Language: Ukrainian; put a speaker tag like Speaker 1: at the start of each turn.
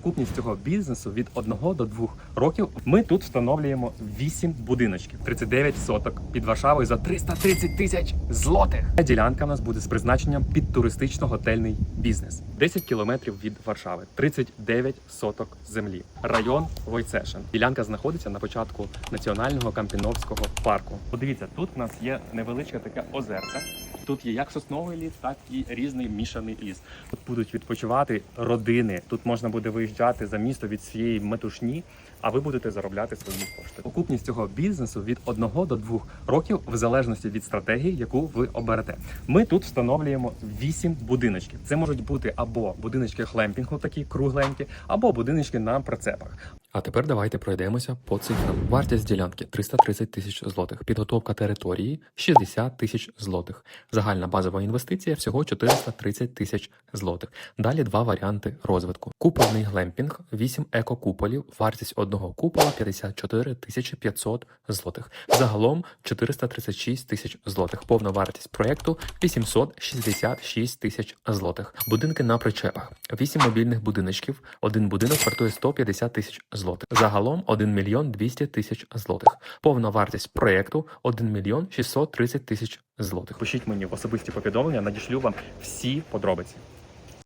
Speaker 1: Окупність цього бізнесу від 1 до 2 років. Ми тут встановлюємо 8 будиночків, 39 соток під Варшавою за 330 тисяч злотих. Ділянка у нас буде з призначенням під туристично-готельний бізнес. 10 кілометрів від Варшави, 39 соток землі. Район Войцешин. Ділянка знаходиться на початку національного кампіновського парку. Подивіться, тут у нас є невеличке таке озерце. Тут є як сосновий ліс, так і різний мішаний ліс. Тут будуть відпочивати родини. Тут можна буде виїжджати за місто від своєї метушні, а ви будете заробляти свої кошти. Окупність цього бізнесу від 1 до 2 років, в залежності від стратегії, яку ви оберете. Ми тут встановлюємо 8 будиночків. Це можуть бути або будиночки хлемпінгу, такі кругленькі, або будиночки на прицепах.
Speaker 2: А тепер давайте пройдемося по цифрам. Вартість ділянки 330 тисяч злотих, підготовка території 60 тисяч злотих. Загальна базова інвестиція всього 430 тисяч злотих. Далі два варіанти розвитку. Купольний глемпінг, 8 екокуполів, вартість одного купола 54 тисячі 500 злотих. Загалом 436 тисяч злотих. Повна вартість проєкту 866 тисяч злотих. Будинки на причепах. 8 мобільних будиночків. Один будинок вартує 150 тисяч злотих. Загалом 1 мільйон 200 тисяч злотих. Повна вартість проєкту 1 мільйон 630 тисяч злотих.
Speaker 1: Пишіть мені в особисті повідомлення, надішлю вам всі подробиці.